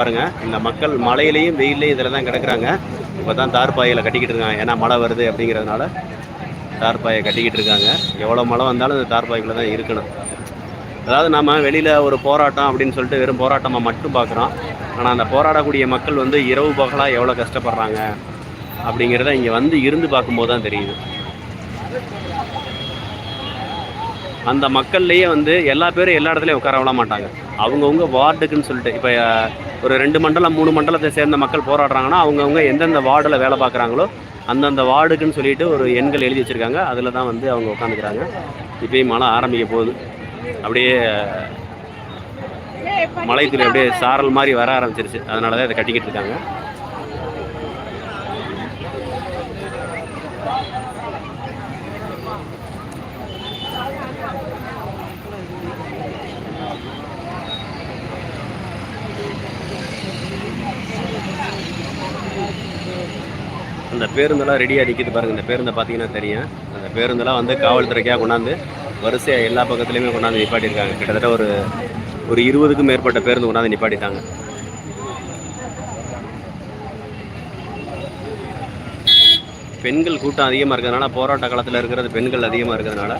பாருங்க இந்த மக்கள் மழையிலையும் வெயிலையும் இதில் தான் கிடக்குறாங்க. இப்போ தான் தார்பாயில் கட்டிக்கிட்டு இருக்காங்க. ஏன்னா மழை வருது அப்படிங்கிறதுனால தார்பாயை கட்டிக்கிட்டு இருக்காங்க. எவ்வளோ மழை வந்தாலும் இந்த தார்பாய்க்குள்ளே தான் இருக்கணும். அதாவது நம்ம வெளியில் ஒரு போராட்டம் அப்படின்னு சொல்லிட்டு வெறும் போராட்டமாக மட்டும் பார்க்குறோம் ஆனால் அந்த போராடக்கூடிய மக்கள் வந்து இரவு பகலாக எவ்வளோ கஷ்டப்படுறாங்க அப்படிங்கிறத இங்கே வந்து இருந்து பார்க்கும்போது தான் தெரியுது. அந்த மக்கள்லேயே வந்து எல்லா பேரும் எல்லா இடத்துலையும் உட்கார விட மாட்டாங்க. அவங்கவுங்க வார்டுக்குன்னு சொல்லிட்டு இப்போ ஒரு ரெண்டு மண்டலம் மூணு மண்டலத்தை சேர்ந்த மக்கள் போராடுறாங்கன்னா அவங்கவுங்க எந்தெந்த வார்டில் வேலை பார்க்குறாங்களோ அந்தந்த வார்டுக்குன்னு சொல்லிட்டு ஒரு எண்கள் எழுதி வச்சுருக்காங்க. அதில் தான் வந்து அவங்க உட்காந்துக்கிறாங்க இப்பயும் மழை ஆரம்பிக்க போகுது. அப்படியே மலைத்துளி அப்படியே சாரல் மாதிரி வர ஆரம்பிச்சிருச்சு. அதனால தான் இதை கட்டிக்கிட்டு இருக்காங்க. அந்த பேருந்தெல்லாம் ரெடியாக நிற்கிது பாருங்கள் இந்த பேருந்தை பார்த்தீங்கன்னா தெரியும். அந்த பேருந்தெல்லாம் வந்து காவல்துறைக்காக கொண்டாந்து வரிசையாக எல்லா பக்கத்துலேயுமே கொண்டாந்து நிப்பாட்டியிருக்காங்க. கிட்டத்தட்ட ஒரு ஒரு இருபதுக்கும் மேற்பட்ட பேருந்து கொண்டாந்து நிப்பாட்டிட்டாங்க. பெண்கள் கூட்டம் அதிகமாக இருக்கிறதுனால போராட்ட காலத்தில் இருக்கிறது பெண்கள் அதிகமாக இருக்கிறதுனால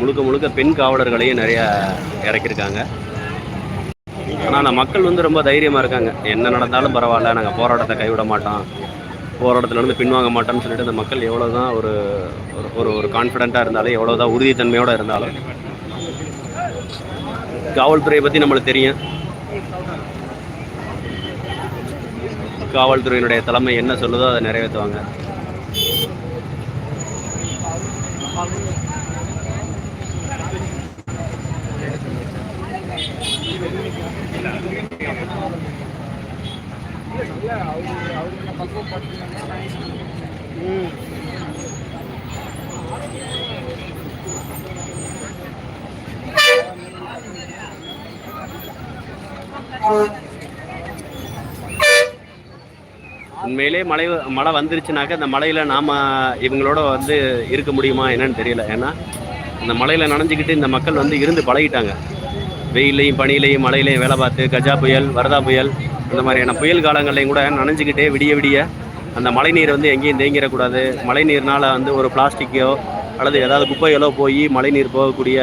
முழுக்க முழுக்க பெண் காவலர்களையும் நிறையா இறக்கியிருக்காங்க. ஆனால் மக்கள் வந்து ரொம்ப தைரியமாக இருக்காங்க. என்ன நடந்தாலும் பரவாயில்ல நாங்கள் போராட்டத்தை கைவிட மாட்டோம். போராட்டத்தில் இருந்து பின்வாங்க மாட்டோம்னு சொல்லிட்டு அந்த மக்கள் எவ்வளோ தான் ஒரு ஒரு- ஒரு ஒரு கான்ஃபிடென்ட்டாக இருந்தாலும் எவ்வளோ தான் உறுதித்தன்மையோடு இருந்தாலும் காவல்துறையை பற்றி நம்மளுக்கு தெரியும். காவல்துறையினுடைய தலைமை என்ன சொல்லுதோ அதை நிறைவேற்றுவாங்க. உண்மையிலே மழை மழை வந்துருச்சுனாக்க இந்த மழையில் நாம் இவங்களோட வந்து இருக்க முடியுமா என்னன்னு தெரியல. ஏன்னா இந்த மழையில் நனைஞ்சிக்கிட்டு இந்த மக்கள் வந்து இருந்து பழகிட்டாங்க. வெயிலையும் பனியிலையும் மழையிலையும் வேலை பார்த்து கஜா புயல் வரதா புயல் இந்த மாதிரியான புயல் காலங்கள்லையும் கூட நனைஞ்சிக்கிட்டே விடிய விடிய அந்த மழை நீர் வந்து எங்கேயும் தேங்கிடக்கூடாது. மழை நீர்னால் வந்து ஒரு பிளாஸ்டிக்கோ அல்லது ஏதாவது குப்பைகளோ போய் மழை நீர் போகக்கூடிய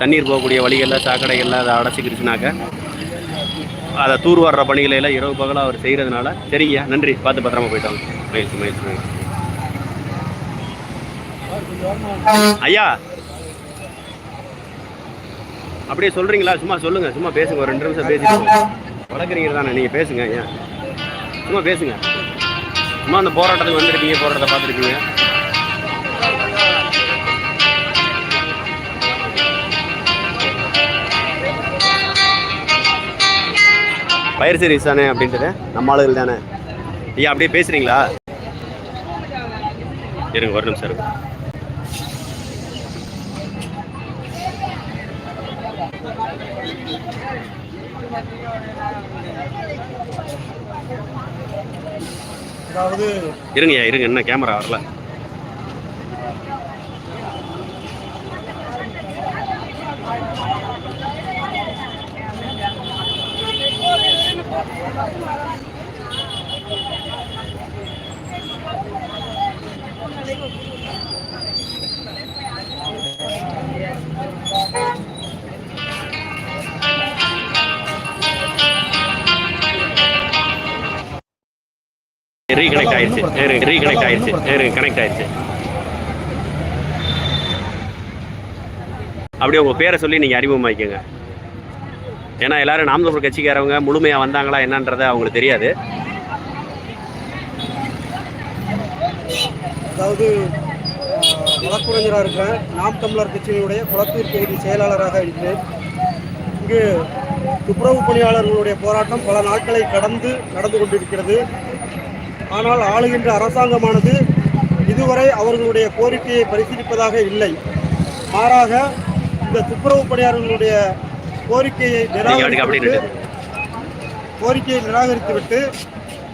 தண்ணீர் போகக்கூடிய வழிகளில் சாக்கடைகளில் அதை அடைச்சிக்கிடுச்சுனாக்க அதை தூர் வர்ற பணிகளையெல்லாம் இரவு பகலாக அவர் செய்கிறதுனால சரிங்க. நன்றி. பார்த்து பத்திரமா போயிட்டாங்க. மகிழ்ச்சி மகிழ்ச்சி மகிழ்ச்சி ஐயா அப்படியே சொல்கிறீங்களா சும்மா சொல்லுங்கள் சும்மா பேசுங்க. ஒரு ரெண்டு நிமிஷம் பேசிட்டு வளர்க்குறீங்க தானே? நீங்கள் பேசுங்க. ஏன்? சும்மா பேசுங்க. சும்மா அந்த போராட்டத்துக்கு வந்திருக்கீங்க போராட்டத்தை பார்த்துருக்கீங்க. பயிர் சர்வீஸ் தானே அப்படின்றது? நம்ம ஆளுகள் தானே? ஐயா அப்படியே பேசுகிறீங்களா இருங்க ஒரு நிமிஷம் இருங்கய்யா இருங்க என்ன கேமரா வரல. ரீகனெக்ட் ஆயிடுச்சு. ரீகனெக்ட் ஆயிடுச்சு. கனெக்ட் ஆயிடுச்சு. அப்படியே உங்கள் பேரை சொல்லி நீங்கள் அறிமுகமாக்கிக்கோங்க. ஏன்னா எல்லாரும் நாம் கட்சிக்காரவங்க முழுமையாக வந்தாங்களா என்னன்றதை அவங்களுக்கு தெரியாது. அதாவது வழக்குரைஞராக இருக்கிறேன் நாம் தமிழர் கட்சியினுடைய குளத்தூர் தொகுதி செயலாளராக இருக்கிறேன். இங்கு துப்புரவு பணியாளர்களுடைய போராட்டம் பல நாட்களை கடந்து நடந்து கொண்டிருக்கிறது. ஆனால் ஆளுகின்ற அரசாங்கமானது இதுவரை அவர்களுடைய கோரிக்கையை பரிசீலிப்பதாக இல்லை. மாறாக இந்த துப்புரவு பணியாளர்களுடைய கோரிக்கையை நிராகரித்து கோரிக்கையை நிராகரித்துவிட்டு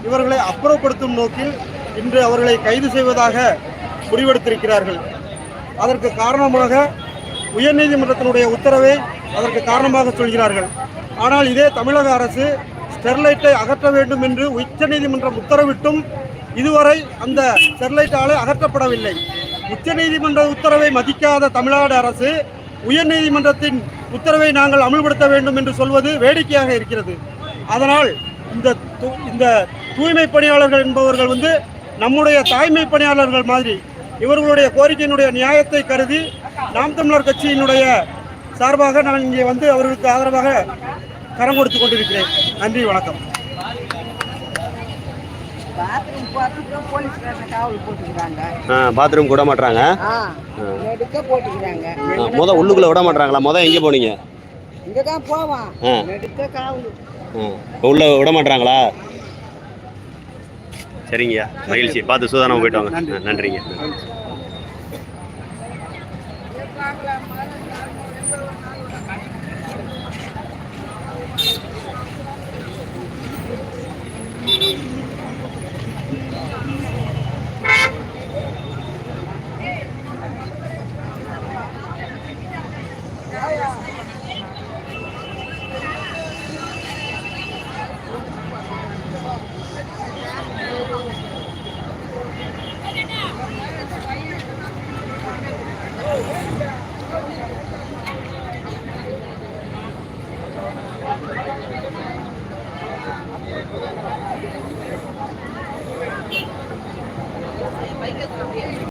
இவர்களை அப்புறப்படுத்தும் நோக்கில் இன்று அவர்களை கைது செய்வதாக முடிவெடுத்திருக்கிறார்கள். அதற்கு காரணமாக உயர்நீதிமன்றத்தினுடைய உத்தரவை அதற்கு காரணமாக சொல்கிறார்கள். ஆனால் இதே தமிழக அரசு ஸ்டெர்லைட்டை அகற்ற வேண்டும் என்று உச்சநீதிமன்றம் உத்தரவிட்டும். இதுவரை அந்த ஸ்டெர்லைட் ஆலை அகற்றப்படவில்லை. உச்சநீதிமன்ற உத்தரவை மதிக்காத தமிழ்நாடு அரசு உயர்நீதிமன்றத்தின் உத்தரவை நாங்கள் அமல்படுத்த வேண்டும் என்று சொல்வது வேடிக்கையாக இருக்கிறது. அதனால் இந்த இந்த தூய்மை பணியாளர்கள் என்பவர்கள் வந்து நம்முடைய தாய்மை பணியாளர்கள் மாதிரி இவர்களுடைய கோரிக்கையினுடைய நியாயத்தை கருதி நாம் தமிழர் கட்சியினுடைய சார்பாக நான் இங்கே வந்து அவர்களுக்கு ஆதரவாக கரம் கொடுத்து கொண்டிருக்கிறேன். நன்றி வணக்கம். பாத்ரூம் கூட போட்டுக்கிறாங்க. முத உள்ளுக்குள்ள விட மாட்றாங்களா முத எங்கே போனீங்க? உள்ள விட மாட்றாங்களா சரிங்கய்யா மகிழ்ச்சி. பார்த்து சூதானமாக போயிட்டு வாங்க. நன்றிங்க.